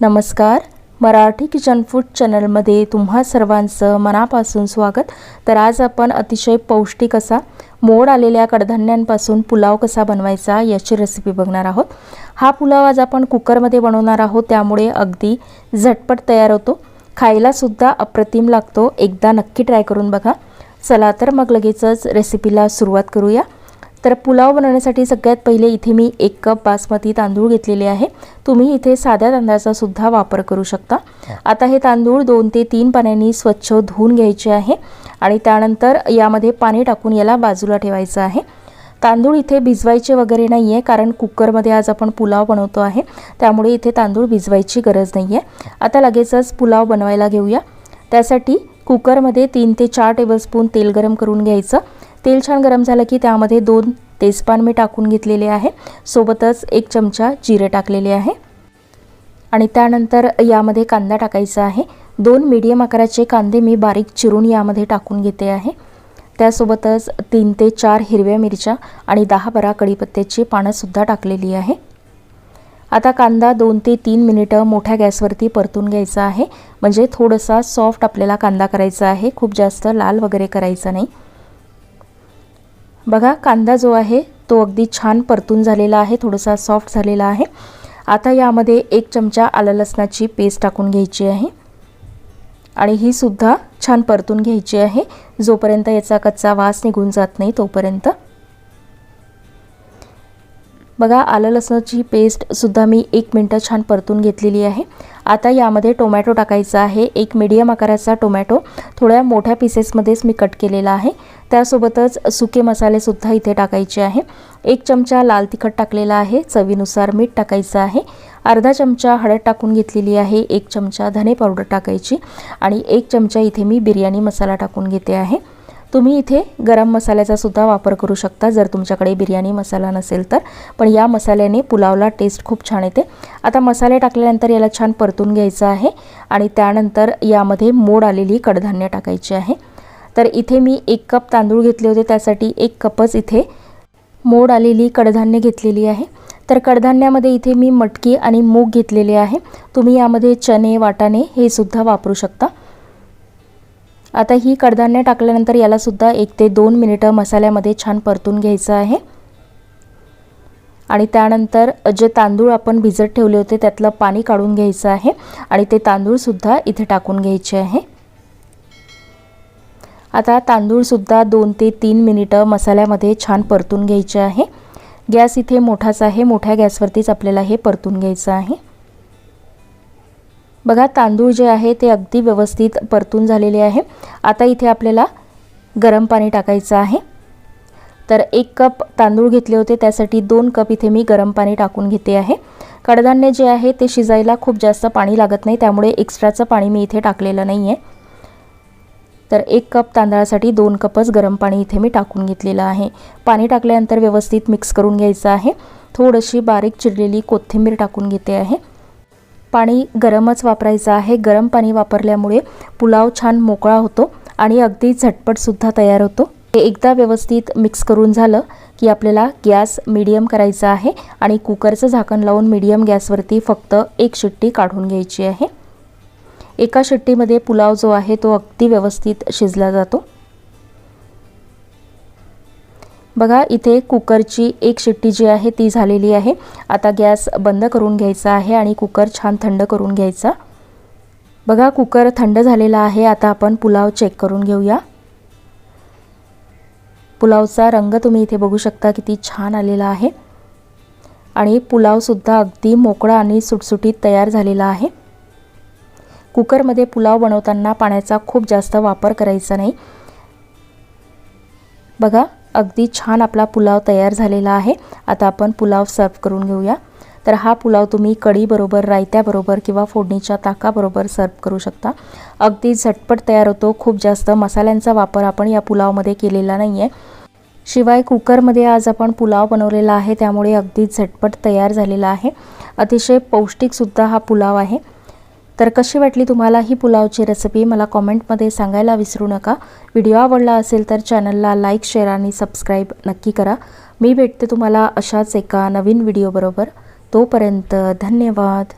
नमस्कार. Marathi kitchen food चॅनलमध्ये तुम्हा सर्वांचं मनापासून स्वागत. तर आज आपण अतिशय पौष्टिक असा मोड आलेल्या कडधान्यांपासून पुलाव कसा बनवायचा याची रेसिपी बघणार आहोत. हा पुलाव आज आपण कुकरमध्ये बनवणार आहोत त्यामुळे अगदी झटपट तयार होतो. खायलासुद्धा अप्रतिम लागतो. एकदा नक्की ट्राय करून बघा. चला तर मग लगेचच रेसिपीला सुरुवात करूया. तर पुलाव बनवण्यासाठी सगळ्यात पहिले इथे मी एक कप बासमती तांदूळ घेतलेले आहे. तुम्ही इथे साध्या तांदळाचा सुद्धा वापर करू शकता. आता हे तांदूळ दोन ते तीन पाण्याने स्वच्छ धुवून घ्यायचे आहे आणि त्यानंतर यामध्ये पाणी टाकून याला बाजूला ठेवायचं आहे. तांदूळ इथे भिजवायचे वगैरे नाही आहे कारण कुकरमध्ये आज आपण पुलाव बनवतो आहे. त्यामुळे इथे तांदूळ भिजवायची गरज नाही आहे आता लगेचच पुलाव बनवायला घेऊया. त्यासाठी कुकरमध्ये तीन ते चार टेबलस्पून तेल गरम करून घ्यायचं. तेल छान गरम झालं की त्यामध्ये दोन तेजपान मी टाकून घेतलेले आहे. सोबतच एक चमचा जिरे टाकलेले आहे. आणि त्यानंतर यामध्ये कांदा टाकायचा आहे. दोन मीडियम आकाराचे कांदे मी बारीक चिरून यामध्ये टाकून घेते आहे. त्यासोबतच तीन ते चार हिरव्या मिरच्या आणि दहा बारा कढीपत्त्याची पानंसुद्धा टाकलेली आहे. आता कांदा दोन ते तीन मिनिटं मोठ्या गॅसवरती परतून घ्यायचा आहे. म्हणजे थोडासा सॉफ्ट आपल्याला कांदा करायचा आहे. खूप जास्त लाल वगैरे करायचा नाही. बघा कांदा जो आहे तो अगदी छान परतून झालेला आहे थोडासा सॉफ्ट झालेला आहे. आता यामध्ये एक चमचा आलं लसणाची पेस्ट टाकून घ्यायची आहे. आणि ही सुद्धा छान परतून घ्यायची आहे. जोपर्यंत याचा कच्चा वास निघून जात नाही तोपर्यंत. बघा आलं लसणाची पेस्टसुद्धा मी एक मिनटं छान परतून घेतलेली आहे. आता यामध्ये टोमॅटो टाकायचा आहे. एक मीडियम आकाराचा टोमॅटो थोड्या मोठ्या पीसेसमध्येच मी कट केलेला आहे. त्यासोबतच सुके मसालेसुद्धा इथे टाकायचे आहे. एक चमचा लाल तिखट टाकलेला आहे. चवीनुसार मीठ टाकायचं आहे. अर्धा चमचा हळद टाकून घेतलेली आहे. एक चमचा धने पावडर टाकायची. आणि एक चमचा इथे मी बिर्याणी मसाला टाकून घेते आहे. तुम्ही इथे गरम मसाल्याचा सुद्धा वापर करू शकता. जर तुमच्याकडे बिर्याणी मसाला नसेल तर. पण या मसाल्याने पुलावला टेस्ट खूप छान येते. आता मसाले टाकल्यानंतर याला छान परतून घ्यायचं आहे. आणि त्यानंतर यामध्ये मोड आलेली कडधान्य टाकायची आहे. तर इथे मी एक कप तांदूळ घेतले होते. त्यासाठी एक कपच इथे मोड आलेली कडधान्य घेतलेली आहे. तर कडधान्यामध्ये इथे मी मटकी आणि मूग घेतलेले आहे. तुम्ही यामध्ये चणे वाटाणे हे सुद्धा वापरू शकता. आता ही कडधान्य टाकल्यानंतर यालासुद्धा एक ते दोन मिनिटं मसाल्यामध्ये छान परतून घ्यायचं आहे. आणि त्यानंतर जे तांदूळ आपण भिजत ठेवले होते त्यातलं पाणी काढून घ्यायचं आहे आणि ते तांदूळसुद्धा इथे टाकून घ्यायचे आहे. आता तांदूळसुद्धा दोन ते तीन मिनिटं मसाल्यामध्ये छान परतून घ्यायचे आहे. गॅस इथे मोठाच आहे मोठ्या गॅसवरतीच आपल्याला हे परतून घ्यायचं आहे. बघा तांदूळ जे आहे ते अगदी व्यवस्थित परतून झालेले आहे. आता इथे आपल्याला गरम पाणी टाकायचं आहे. तर एक कप तांदूळ घेतले होते त्यासाठी दोन कप इथे मी गरम पाणी टाकून घेते आहे. कडधान्य जे आहे ते शिजायला खूप जास्त पाणी लागत नाही त्यामुळे एक्स्ट्राचं पाणी मी इथे टाकलेलं नाही आहे तर एक कप तांदळासाठी दोन कपच गरम पाणी इथे मी टाकून घेतलेलं आहे. पाणी टाकल्यानंतर व्यवस्थित मिक्स करून घ्यायचं आहे. थोडीशी बारीक चिरलेली कोथिंबीर टाकून घेते आहे. पाणी गरमच वापरायचं आहे. गरम पाणी वापरल्यामुळे पुलाव छान मोकळा होतो आणि अगदी झटपटसुद्धा तयार होतो. हे एकदा व्यवस्थित मिक्स करून झालं की आपल्याला गॅस मीडियम करायचा आहे आणि कुकरचं झाकण लावून मीडियम गॅसवरती फक्त एक शिट्टी काढून घ्यायची आहे. एका शिट्टीमध्ये पुलाव जो आहे तो अगदी व्यवस्थित शिजला जातो. बघा इथे कुकरची एक शिट्टी जी आहे ती झालेली आहे. आता गॅस बंद करून घ्यायचा आहे आणि कुकर छान थंड करून घ्यायचा. बघा कुकर थंड झालेला आहे. आता आपण पुलाव चेक करून घेऊया. पुलावचा रंग तुम्ही इथे बघू शकता किती छान आलेला आहे. आणि पुलावसुद्धा अगदी मोकळा आणि सुटसुटीत तयार झालेला आहे. कुकरमध्ये पुलाव बनवताना पाण्याचा खूप जास्त वापर करायचा नाही. बघा अगदी छान आपला पुलाव तयार झालेला आहे. आता आपण पुलाव सर्व करून घेऊया. तर हा पुलाव तुम्ही कढीबरोबर रायत्याबरोबर किंवा फोडणीच्या ताकाबरोबर सर्व करू शकता. अगदी झटपट तयार होतो. खूप जास्त मसाल्यांचा वापर आपण या पुलावमध्ये केलेला नाही आहे शिवाय कुकरमध्ये आज आपण पुलाव बनवलेला आहे. त्यामुळे अगदी झटपट तयार झालेला आहे. अतिशय पौष्टिकसुद्धा हा पुलाव आहे. तर कशी वाटली तुम्हाला ही पुलावची रेसिपी मला कॉमेंटमध्ये सांगायला विसरू नका. व्हिडिओ आवडला असेल तर चॅनलला लाईक शेअर आणि सबस्क्राईब नक्की करा. मी भेटते तुम्हाला अशाच एका नवीन व्हिडिओबरोबर तोपर्यंत धन्यवाद.